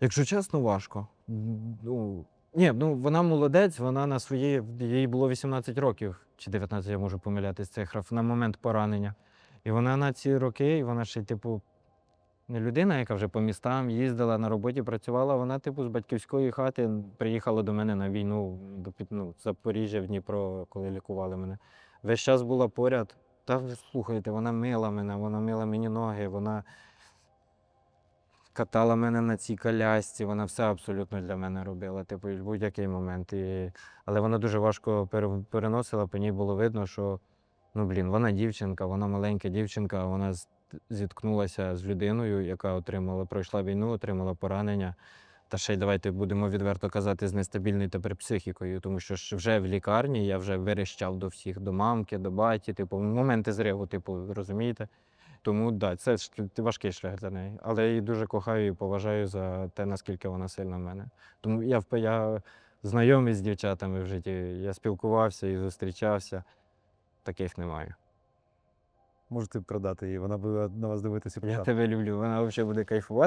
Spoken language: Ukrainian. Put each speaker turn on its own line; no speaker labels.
Якщо чесно, важко. Ну, ні, ну вона молодець, вона на свої. Їй було 18 років, чи 19, я можу помилятись цифрах, на момент поранення. І вона на ці роки, і вона ще, типу, не людина, яка вже по містам їздила на роботі, працювала. Вона, типу, з батьківської хати приїхала до мене на війну до ну, Запоріжжя, в Дніпро, коли лікували мене. Весь час була поряд. Та слухайте, вона мила мене, вона мила мені ноги, вона катала мене на цій колясці, вона все абсолютно для мене робила, типу, в будь-який момент. І... Але вона дуже важко пере- переносила, по ній було видно, що ну, блін, вона дівчинка, вона маленька дівчинка, вона зіткнулася з людиною, яка отримала, пройшла війну, отримала поранення. Та ще й давайте будемо відверто казати, з нестабільною тепер психікою, тому що ж вже в лікарні я вже верещав до всіх, до мамки, до баті, типу, моменти зриву, типу, розумієте? Тому да, це важкий шлях для неї. Але я її дуже кохаю і поважаю за те, наскільки вона сильна в мене. Тому я, я знайомий з дівчатами в житті, я спілкувався і зустрічався. Таких немає.
Можете продати її, вона буде на вас дивитися
Я тебе люблю, вона взагалі буде кайфувати.